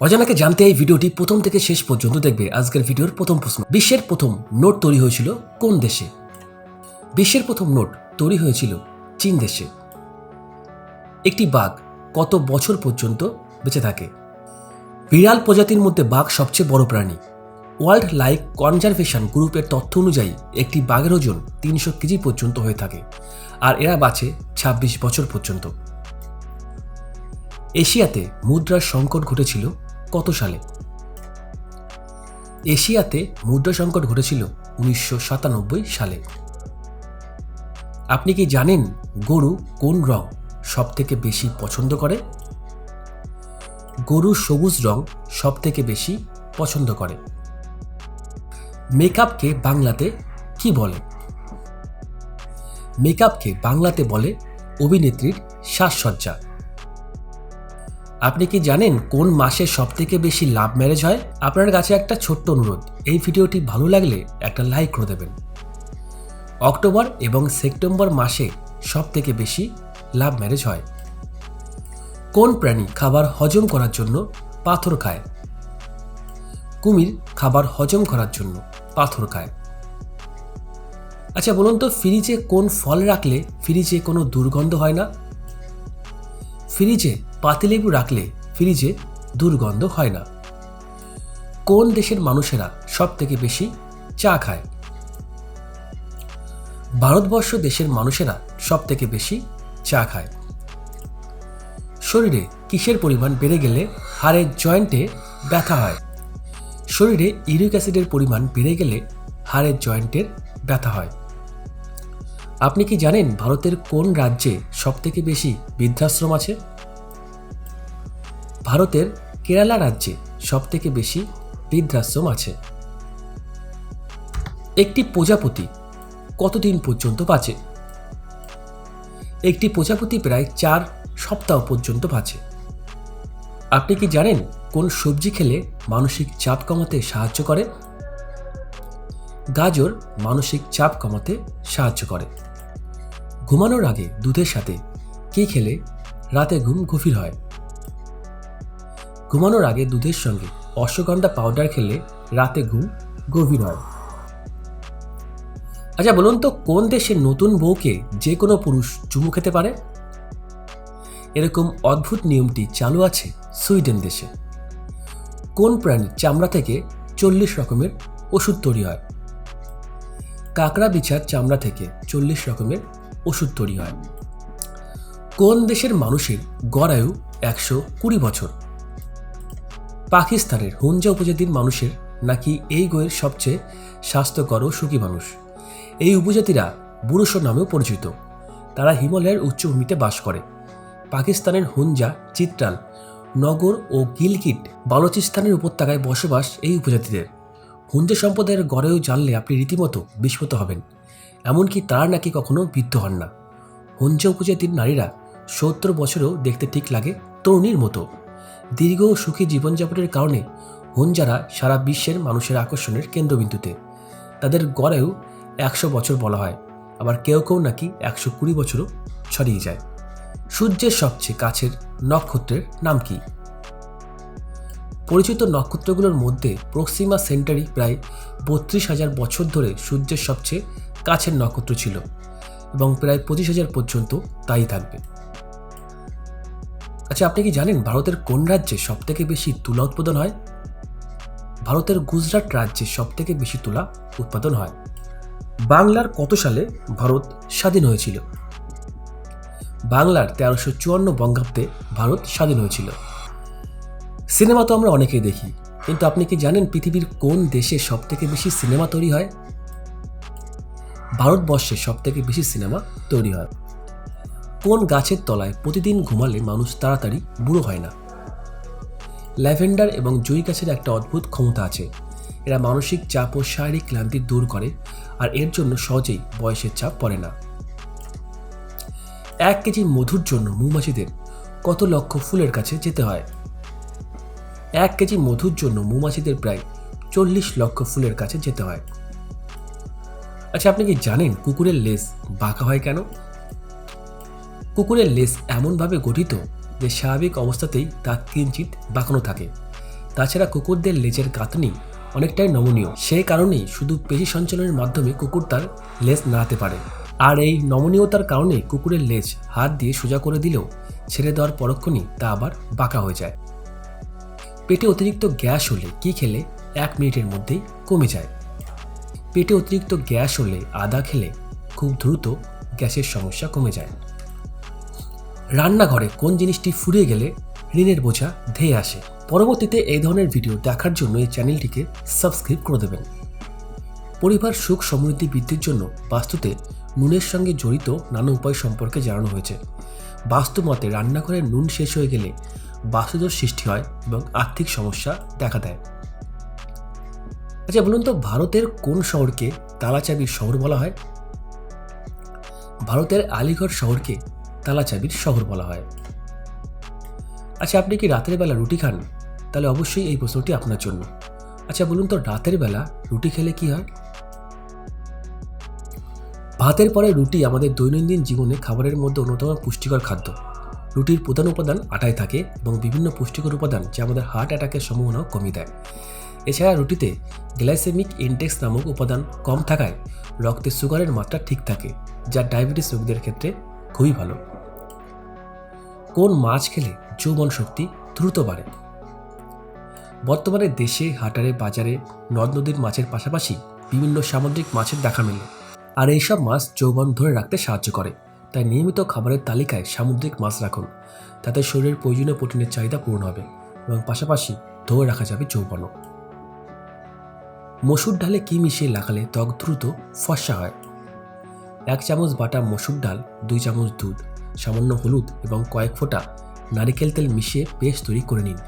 অজানাকে জানতে এই ভিডিওটি প্রথম থেকে শেষ পর্যন্ত দেখবে। আজকের ভিডিওর প্রথম প্রশ্ন, বিশ্বের প্রথম নোট তৈরি হয়েছিল কোন দেশে? বিশ্বের প্রথম নোট তৈরি হয়েছিল চীন দেশে। একটি বাঘ কত বছর পর্যন্ত বেঁচে থাকে? বিড়াল প্রজাতির মধ্যে বাঘ সবচেয়ে বড় প্রাণী। ওয়ার্ল্ড লাইফ কনজারভেশন গ্রুপের তথ্য অনুযায়ী একটি বাঘের ওজন তিনশো কেজি পর্যন্ত হয়ে থাকে, আর এরা বাঁচে ২৬ বছর পর্যন্ত। এশিয়াতে মুদ্রার সংকট ঘটেছিল কত সালে? এশিয়াতে মুদ্রা সংকট ঘটেছিল উনিশশো সাতানব্বই সালে। আপনি কি জানেন গরু কোন রং সব থেকে বেশি পছন্দ করে? গরু সবুজ রং সব থেকে বেশি পছন্দ করে। মেকআপকে বাংলাতে কি বলে? মেকআপকে বাংলাতে বলে অভিনেত্রীর সাজসজ্জা। আপনি কি জানেন কোন মাসে সব থেকে বেশি লাভ ম্যারেজ হয়? আপনার কাছে একটা ছোট্ট অনুরোধ। এই ভিডিওটি ভালো লাগলে একটা লাইক করে দেবেন। অক্টোবর এবং সেপ্টেম্বর মাসে সব থেকে বেশি লাভ ম্যারেজ হয়। কোন প্রাণী খাবার হজম করার জন্য পাথর খায়? কুমির খাবার হজম করার জন্য পাথর খায়। আচ্ছা বলুন তো, ফ্রিজে কোন ফল রাখলে ফ্রিজে কোনো দুর্গন্ধ হয় না? ফ্রিজে পাতিলেবু রাখলে ফ্রিজে দুর্গন্ধ হয় না। কোন দেশের মানুষেরা সব থেকে বেশি চা খায়? ভারতবর্ষ দেশের মানুষেরা সব থেকে বেশি চা খায়। শরীরে কিসের পরিমাণ বেড়ে গেলে হাড়ের জয়েন্টে ব্যথা হয়? শরীরে ইউরিক অ্যাসিডের পরিমাণ বেড়ে গেলে হাড়ের জয়েন্টের ব্যথা হয়। আপনি কি জানেন ভারতের কোন রাজ্যে সবথেকে বেশি বৃদ্ধাশ্রম আছে? ভারতের কেরালা রাজ্যে সবথেকে বেশি বৃদ্ধাশ্রম আছে। একটি প্রজাপতি কতদিন পর্যন্ত বাঁচে? একটি প্রজাপতি প্রায় চার সপ্তাহ পর্যন্ত বাঁচে। আপনি কি জানেন কোন সবজি খেলে মানসিক চাপ কমাতে সাহায্য করে? গাজর মানসিক চাপ কমাতে সাহায্য করে। ঘুমানোর আগে দুধের সাথে কি খেলে রাতে ঘুম গভীর হয়? ঘুমানোর আগে দুধের সঙ্গে অশ্বগন্ধা পাউডার খেলে রাতে ঘুম গভীর হয়। আচ্ছা বলুন তো, কোন দেশের নতুন বউকে যে কোনো পুরুষ চুমু খেতে পারে? এরকম অদ্ভুত নিয়মটি চালু আছে সুইডেন দেশে। কোন প্রাণীর চামড়া থেকে চল্লিশ রকমের ওষুধ তৈরি হয়? কাঁকড়া বিছার চামড়া থেকে চল্লিশ রকমের ওষুধ তৈরি হয়। কোন দেশের মানুষের গড় আয়ু একশো কুড়ি বছর? পাকিস্তানের হুঞ্জা উপজাতির মানুষের নাকি এই গোয়ের সবচেয়ে স্বাস্থ্যকর ও সুখী মানুষ। এই উপজাতিরা বুড়োশো নামেও পরিচিত। তারা হিমালয়ের উচ্চভূমিতে বাস করে। পাকিস্তানের হুঞ্জা চিত্রাল, নগর ও গিলগিট বালুচিস্তানের উপত্যকায় বসবাস এই উপজাতিদের। হুঞ্জা সম্প্রদায়ের গড়েও জানলে আপনি রীতিমতো বিস্মিত হবেন। এমনকি তারা নাকি কখনো বৃদ্ধ হন না। হুঞ্জা উপজাতির নারীরা সত্তর বছরেও দেখতে ঠিক লাগে তরুণীর মতো। দীর্ঘ ও সুখী জীবনযাপনের কারণে হুঞ্জারা সারা বিশ্বের মানুষের আকর্ষণের কেন্দ্রবিন্দুতে। তাদের গড়েও একশো বছর বলা হয়, আবার কেউ কেউ নাকি একশো কুড়ি বছরও ছড়িয়ে যায়। সূর্যের সবচেয়ে কাছের নক্ষত্রের নাম কি? পরিচিত নক্ষত্রগুলোর মধ্যে প্রক্সিমা সেন্টারি প্রায় বত্রিশ হাজার বছর ধরে সূর্যের সবচেয়ে কাছের নক্ষত্র ছিল এবং প্রায় পঁচিশ হাজার পর্যন্ত তাই থাকবে। আচ্ছা আপনি কি জানেন ভারতের কোন রাজ্যে সবথেকে বেশি তুলা উৎপাদন হয়? ভারতের গুজরাট রাজ্যে সবথেকে বেশি তুলা উৎপাদন হয়। বাংলার কত সালে ভারত স্বাধীন হয়েছিল? বাংলার তেরোশো চুয়ান্ন বঙ্গাব্দে ভারত স্বাধীন হয়েছিল। সিনেমা তো আমরা অনেকেই দেখি, কিন্তু আপনি কি জানেন পৃথিবীর কোন দেশে সবথেকে বেশি সিনেমা তৈরি হয়? ভারতবর্ষে সবথেকে বেশি সিনেমা তৈরি হয়। কোন গাছের তলায় প্রতিদিন ঘুমালে মানুষ তাড়াতাড়ি বুড়ো হয় না? ল্যাভেন্ডার এবং জুই গাছের একটা অদ্ভুত ক্ষমতা আছে। এরা মানসিক চাপ ও শারীরিক ক্লান্তি দূর করে আর এর জন্য সহজেই বয়সের চাপ পড়ে না। এক কেজি মধুর জন্য মৌমাছিদের কত লক্ষ ফুলের কাছে যেতে হয়? এক কেজি মধুর জন্য মৌমাছিদের প্রায় চল্লিশ লক্ষ ফুলের কাছে যেতে হয়। আচ্ছা আপনি কি জানেন কুকুরের লেজ বাঁকা হয় কেন? কুকুরের লেজ এমনভাবে গঠিত যে স্বাভাবিক অবস্থাতেই তা কিঞ্চিত বাঁকানো থাকে। তাছাড়া কুকুরদের লেজের গাঁথনি অনেকটাই নমনীয়। সেই কারণেই শুধু পেশি সঞ্চালনের মাধ্যমে কুকুর তার লেজ নাড়াতে পারে। আর এই নমনীয়তার কারণে কুকুরের লেজ হাত দিয়ে সোজা করে দিলেও ছেড়ে দেওয়ার পরক্ষণই তা আবার বাঁকা হয়ে যায়। পেটে অতিরিক্ত গ্যাস হলে কি খেলে? এক মিনিটের মধ্যেই কমে যায়। পেটে অতিরিক্ত গ্যাস হলে আদা খেলে খুব দ্রুত গ্যাসের সমস্যা কমে যায়। রান্নাঘরে কোন জিনিসটি ফুরিয়ে গেলে ঋণের বোঝা ধেয়ে আসে? পরবর্তীতে এই ধরনের ভিডিও দেখার জন্য এই চ্যানেলটিকে সাবস্ক্রাইব করে দেবেন। পরিবার সুখ সমৃদ্ধি বৃদ্ধির জন্য বাস্তুতে নুনের সঙ্গে জড়িত নানা উপায় সম্পর্কে জানানো হয়েছে। বাস্তু মতে রান্নাঘরে নুন শেষ হয়ে গেলে বাস্তুদোষ সৃষ্টি হয় এবং আর্থিক সমস্যা দেখা দেয়। আচ্ছা বলুন তো, ভারতের কোন শহরকে তালাচাবির শহর বলা হয়? ভারতের আলিগড় শহরকে তালাচাবির শহর বলা হয়। আচ্ছা আপনি কি রাতের বেলা রুটি খান? তাহলে অবশ্যই এই প্রশ্নটি আপনার জন্য। আচ্ছা বলুন তো, রাতের বেলা রুটি খেলে কি হয়? ভাতের পরে রুটি আমাদের দৈনন্দিন জীবনে খাবারের মধ্যে অন্যতম পুষ্টিকর খাদ্য। রুটির প্রধান উপাদান আটায় থাকে এবং বিভিন্ন পুষ্টিকর উপাদান যা আমাদের হার্ট অ্যাটাকের সম্ভাবনাও কমিয়ে দেয়। এছাড়া রুটিতে গ্লাইসেমিক ইনডেক্স নামক উপাদান কম থাকায় রক্তে সুগারের মাত্রা ঠিক থাকে, যা ডায়াবেটিস রোগীদের ক্ষেত্রে খুবই ভালো। কোন মাছ খেলে যৌবন শক্তি দ্রুত বাড়ে? বর্তমানে দেশে, হাটারে, বাজারে, নদ নদীর মাছের পাশাপাশি বিভিন্ন সামুদ্রিক মাছের দেখা মেলে। আর এইসব মাছ যৌবন ধরে রাখতে সাহায্য করে। তাই নিয়মিত খাবারের তালিকায় সামুদ্রিক মাছ রাখুন। তাতে শরীরের প্রয়োজনীয় প্রোটিনের চাহিদা পূরণ হবে এবং পাশাপাশি ধরে রাখা যাবে যৌবনও। মসুর ডালে কি মিশিয়ে লাগালে ত্বক দ্রুত ফর্সা হয়? এক চামচ বাটা মসুর ডাল, দুই চামচ দুধ সামান্য হলুদ এবং কয়েক ফোঁটা নারিকেল তেল মিশিয়ে পেস্ট তৈরি করে নিন।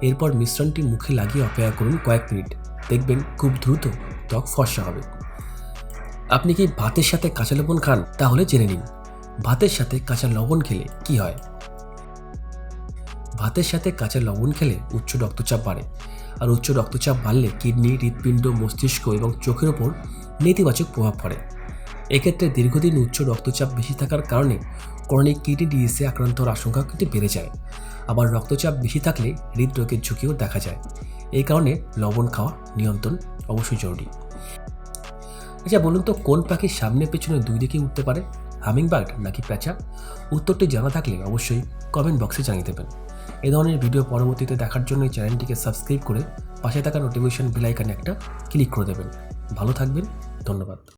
এরপর মিশ্রণটি মুখে লাগিয়ে অপেক্ষা করুন কয়েক মিনিট। দেখবেন খুব দ্রুত ত্বক ফর্সা হবে। আপনি কি ভাতের সাথে কাঁচা লবণ খান? তাহলে জেনে নিন, ভাতের সাথে কাঁচা লবণ খেলে কি হয়? ভাতের সাথে কাঁচা লবণ খেলে উচ্চ রক্তচাপ বাড়ে আর উচ্চ রক্তচাপ বাড়লে কিডনি, হৃৎপিণ্ড, মস্তিষ্ক এবং চোখের ওপর নেতিবাচক প্রভাব পড়ে। এক্ষেত্রে দীর্ঘদিন উচ্চ রক্তচাপ বেশি থাকার কারণে ক্রনিক কিডনি ডিজিজে আক্রান্ত হওয়ার আশঙ্কা কিন্তু বেড়ে যায়। আবার রক্তচাপ বেশি থাকলে হৃদরোগের ঝুঁকিও দেখা যায়। এই কারণে লবণ খাওয়া নিয়ন্ত্রণ অবশ্যই জরুরি। আচ্ছা বলুন তো, কোন পাখির সামনে পেছনে দুই দিকে উঠতে পারে? হামিংবার্ড নাকি প্যাঁচা? উত্তরটি জানা থাকলে অবশ্যই কমেন্ট বক্সে জানিয়ে দেবেন। এ ধরনের ভিডিও পরবর্তীতে দেখার জন্য চ্যানেলটিকে সাবস্ক্রাইব করে পাশে থাকা নোটিফিকেশন বেল আইকনে একটা ক্লিক করে দেবেন। ভালো থাকবেন, ধন্যবাদ।